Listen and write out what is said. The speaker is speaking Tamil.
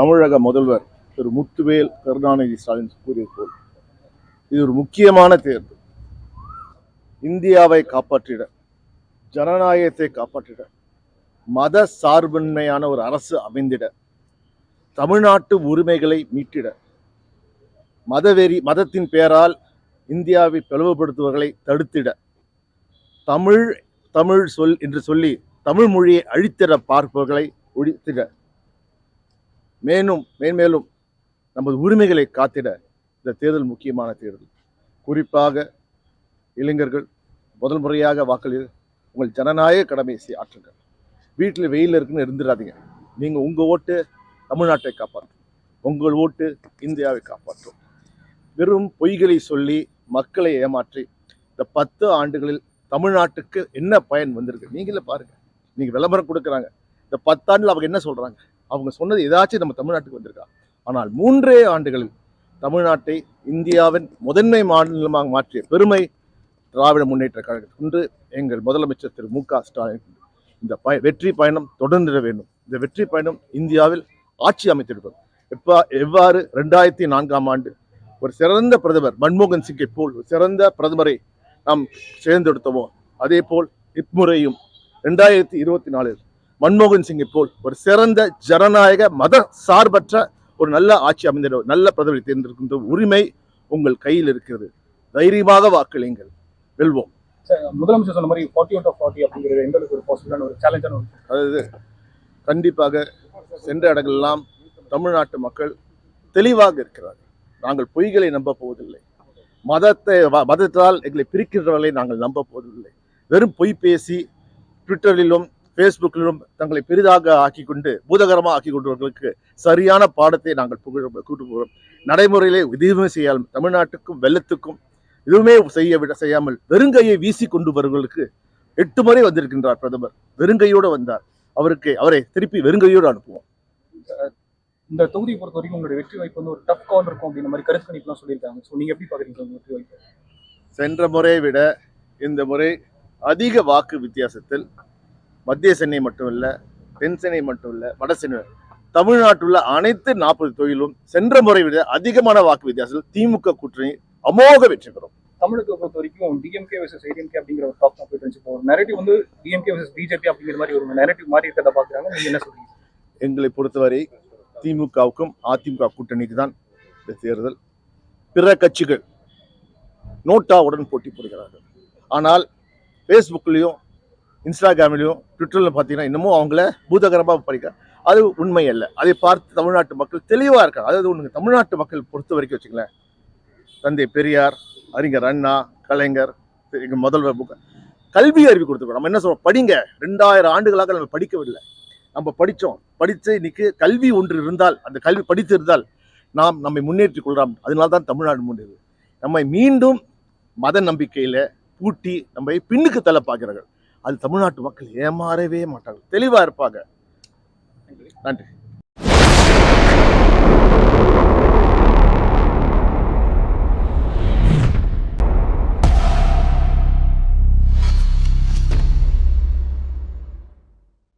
தமிழக முதல்வர் திரு முத்துவேல் கருணாநிதி ஸ்டாலின் கூறியது போல் இது ஒரு முக்கியமான தேர்வு இந்தியாவை காப்பாற்றிட ஜனநாயகத்தை காப்பாற்றிட மத சார்பின்மையான ஒரு அரசு அமைந்திட தமிழ்நாட்டு உரிமைகளை மீட்டிட மதவெறி மதத்தின் பெயரால் இந்தியாவை பிளவுபடுத்துவர்களை தடுத்திட தமிழ் தமிழ் சொல் என்று சொல்லி தமிழ் மொழியை அழித்திட பார்ப்பவர்களை ஒழித்திட மேலும் மேன்மேலும் நமது உரிமைகளை காத்திட இந்த தேர்தல் முக்கியமான தேர்தல். குறிப்பாக இளைஞர்கள் முதல் முறையாக வாக்களி உங்கள் ஜனநாயக கடமை ஆற்றுங்கள். வீட்டில் வெயில் இருக்குன்னு இருந்துடாதீங்க. நீங்கள் உங்கள் ஓட்டு தமிழ்நாட்டை காப்பாற்றும். உங்கள் ஓட்டு இந்தியாவை காப்பாற்றும். வெறும் பொய்களை சொல்லி மக்களை ஏமாற்றி இந்த பத்து ஆண்டுகளில் தமிழ்நாட்டுக்கு என்ன பயன் வந்திருக்கு? நீங்களே பாருங்கள் நீங்கள் விளம்பரம் கொடுக்குறாங்க. இந்த பத்தாண்டில் அவங்க என்ன சொல்கிறாங்க அவங்க சொன்னது ஏதாச்சும் நம்ம தமிழ்நாட்டுக்கு வந்திருக்கா? ஆனால் மூன்றே ஆண்டுகளில் தமிழ்நாட்டை இந்தியாவின் முதன்மை மாநிலமாக மாற்றிய பெருமை திராவிட முன்னேற்ற கழகம் என்று எங்கள் முதலமைச்சர் திரு மு க ஸ்டாலின் இந்த பய வெற்றி பயணம் தொடர்ந்திட வேண்டும். இந்த வெற்றி பயணம் இந்தியாவில் ஆட்சி அமைத்திருப்பது. எப்பா எவ்வாறு ரெண்டாயிரத்தி நான்காம் ஆண்டு ஒரு சிறந்த பிரதமர் மன்மோகன் சிங்கை போல் ஒரு சிறந்த பிரதமரை நாம் தேர்ந்தெடுத்தோமோ அதே போல் இம்முறையும் ரெண்டாயிரத்தி இருபத்தி நாலில் மன்மோகன் சிங்கை போல் ஒரு சிறந்த ஜனநாயக மத சார்பற்ற ஒரு நல்ல ஆட்சி அமைந்திட நல்ல பிரதமரை தேர்ந்தெடுக்கின்ற உரிமை உங்கள் கையில் இருக்கிறது. தைரியமாக வாக்களியுங்கள். வெல்வோம். சார், முதலமைச்சர் சொன்ன மாதிரி ஃபார்ட்டி அவுட் ஆஃப் ஃபார்ட்டி அப்படிங்கிறது எந்த அளவுக்கு ஒரு பாசிபிளான ஒரு சேலஞ்சான ஒரு அதாவது கண்டிப்பாக சென்ற இடங்களெல்லாம் தமிழ்நாட்டு மக்கள் தெளிவாக இருக்கிறார்கள். நாங்கள் பொய்களை நம்ப போவதில்லை. மதத்தை மதத்தால் எங்களை பிரிக்கிறவர்களை நாங்கள் நம்ப போவதில்லை. வெறும் பொய் பேசி ட்விட்டரிலும் ஃபேஸ்புக்கிலும் தங்களை பெரிதாக ஆக்கி கொண்டு பூதகரமாக ஆக்கி கொண்டவர்களுக்கு சரியான பாடத்தை நாங்கள் புகழ கூட்டு போகிறோம் நடைமுறையிலே எதுவுமே செய்யாமல் தமிழ்நாட்டுக்கும் வெள்ளத்துக்கும் எதுவுமே செய்ய விட செய்யாமல் வெறுங்கையை வீசி கொண்டு வருவர்களுக்கு எட்டு முறை வந்திருக்கின்றார் பிரதமர். வெறுங்கையோடு வந்தார். அவருக்கு அவரை திருப்பி வெறுங்கையோடு அனுப்புவோம். இந்த தொகுதியை பொறுத்த வரைக்கும் உங்களுடைய வெற்றி வாய்ப்பு வந்து ஒரு டஃப் கால் இருக்கும் அப்படின்ற மாதிரி கருத்து கணிப்புலாம் சொல்லியிருக்காங்க. ஸோ நீங்க எப்படி பாக்குறீங்க உங்க வெற்றி வாய்ப்பு? சென்ற முறையை விட இந்த முறை அதிக வாக்கு வித்தியாசத்தில் மத்திய சென்னை மட்டுமல்ல தென் சென்னை மட்டுமல்ல வட சென்னை தமிழ்நாட்டுள்ள அனைத்து நாற்பது தொழிலும் சென்ற முறை விட அதிகமான வாக்கு வித்தியாசத்தில் திமுக கூட்டணி அமோக வெற்றி பெறும். தமிழகத்தை பொறுத்த வரைக்கும் டிஎம்கே வர்சஸ் ஏடிஎம்கே அப்படிங்கிற ஒரு டாப் போயிட்டு இருந்துச்சு. ஒரு நெரட்டிவ் வந்து டிஎம்கே வர்சஸ் பிஜேபி அப்படிங்கிற மாதிரி ஒரு நெரட்டிவ் மாதிரி இருக்கிறத பாக்குறாங்க நீங்க என்ன சொல்றீங்க? எங்களை பொறுத்தவரை திமுகவுக்கும் அதிமுக கூட்டணிக்கு தான் இந்த தேர்தல். பிற கட்சிகள் நோட்டாவுடன் போட்டி போடுகிறார்கள். ஆனால் ஃபேஸ்புக்லேயும் இன்ஸ்டாகிராம்லையும் ட்விட்டரில் பார்த்தீங்கன்னா இன்னமும் அவங்கள பூதகரமாக படிக்க. அது உண்மை அல்ல அதை பார்த்து தமிழ்நாட்டு மக்கள் தெளிவாக இருக்காங்க. அதாவது ஒன்று தமிழ்நாட்டு மக்கள் பொறுத்த வரைக்கும் வச்சுங்களேன் தந்தை பெரியார் அறிஞர் அண்ணா கலைஞர் எங்கள் முதல்வர் புக்க கல்வி அறிவு கொடுத்துருக்கோம். நம்ம என்ன சொல்றோம்? படிங்க. ரெண்டாயிரம் ஆண்டுகளாக நம்ம படிக்கவில்லை. நம்ம படித்தோம். படித்து இன்னைக்கு கல்வி ஒன்று இருந்தால் அந்த கல்வி படித்து இருந்தால் நாம் நம்மை முன்னேற்றிக் கொள்கிறோம் அதனால தான் தமிழ்நாடு முன்னேறுது நம்மை மீண்டும் மத நம்பிக்கையில் பூட்டி நம்மை பின்னுக்கு தள்ள பார்க்கிறார்கள் அது தமிழ்நாட்டு மக்கள் ஏமாறவே மாட்டாங்க. தெளிவாக இருப்பாங்க. நன்றி.